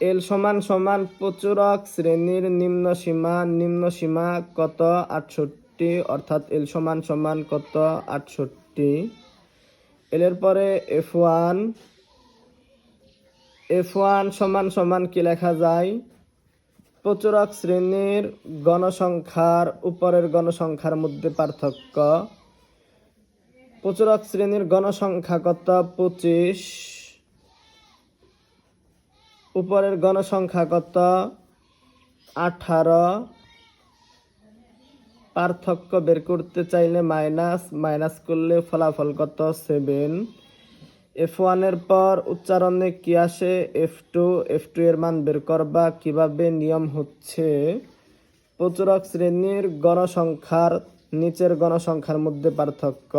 এল সমান সমান প্রচুরক শ্রেণির নিম্ন সীমা নিম্ন সীমা কত? আটষট্টি, অর্থাৎ এল সমান সমান কত? আটষট্টি। এলের পরে এফ ওয়ান। এফ ওয়ান সমান সমান কি লেখা যায়? প্রচুরক শ্রেণির গণসংখ্যার উপরের গণসংখ্যার মধ্যে পার্থক্য। প্রচুরক শ্রেণির গণসংখ্যা কত? পঁচিশ। উপরের গণসংখ্যা কত আঠারো। পার্থক্য বের করতে চাইলে মাইনাস মাইনাস করলে ফলাফল কত সেভেন এফ ওয়ানের পর উচ্চারণে কি আসে? এফ টু এফ টু এর মান বের করবা। কীভাবে? নিয়ম হচ্ছে প্রচুরক শ্রেণির গণসংখ্যার নিচের গণসংখ্যার মধ্যে পার্থক্য।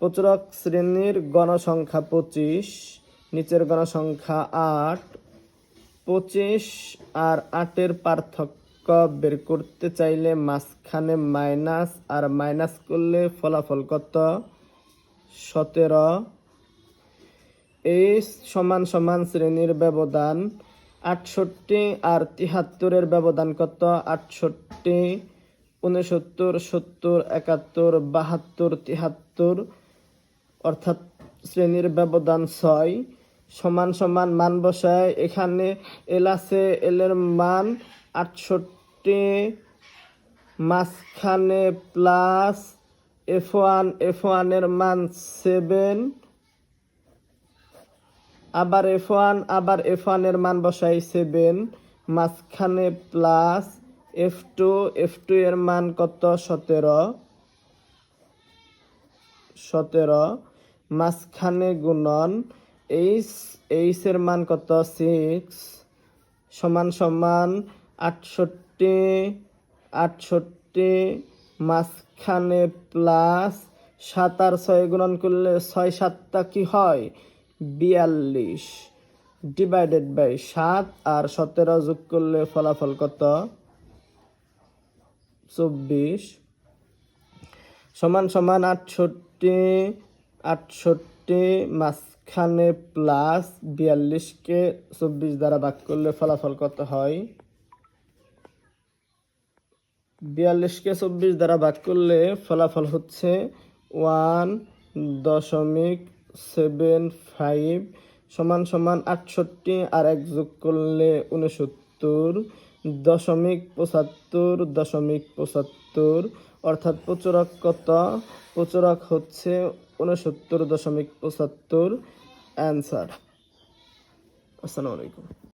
প্রচুরক শ্রেণির গণসংখ্যা পঁচিশ, নিচের গণসংখ্যা আট পঁচিশ আর আটের পার্থক্য বের করতে চাইলে মাঝখানে মাইনাস আর মাইনাস করলে ফলাফল কত? সতেরো। এই সমান সমান শ্রেণির ব্যবধান আটষট্টি আর তিহাত্তরের ব্যবধান কত? আটষট্টি, উনসত্তর, সত্তর, একাত্তর, বাহাত্তর, তিহাত্তর, অর্থাৎ শ্রেণির ব্যবধান ছয়। সমান সমান মান বসায়। এখানে এল আছে এলের মান আটষট্টি, মাঝখানে প্লাস এফ ওয়ান এফ ওয়ানের মান সেভেন আবার এফ ওয়ান আবার এফ ওয়ানের মান বসাই সেভেন মাঝখানে plus F two F two এর মান কত? সতেরো। সতেরো। মাঝখানে গুণন এইচ এইচ এর মান কত? সিক্স, সমান সমান আটষট্টি আটষট্টি মাঝখানে প্লাস সাত আর ছয় গুণন করলে ছয় সাতটা কি হয়? বিয়াল্লিশ ডিভাইডেড বাই সাত আর সতেরো যোগ করলে ফলাফল কত? চব্বিশ সমান সমান আটষট্টি আটষট্টি মাঝখানে প্লাস বিয়াল্লিশকে চব্বিশ দ্বারা ভাগ করলে ফলাফল কত হয়? বিয়াল্লিশকে চব্বিশ দ্বারা ভাগ করলে ফলাফল হচ্ছে ওয়ান দশমিক সেভেন ফাইভ সমান সমান আটষট্টি আর এক যোগ করলে উনসত্তর দশমিক পঁচাত্তর দশমিক পঁচাত্তর। অর্থাৎ প্রচুরক কত? প্রচুরক হচ্ছে উনসত্তর দশমিক পঁচাত্তর অ্যান্সার আসসালামু আলাইকুম।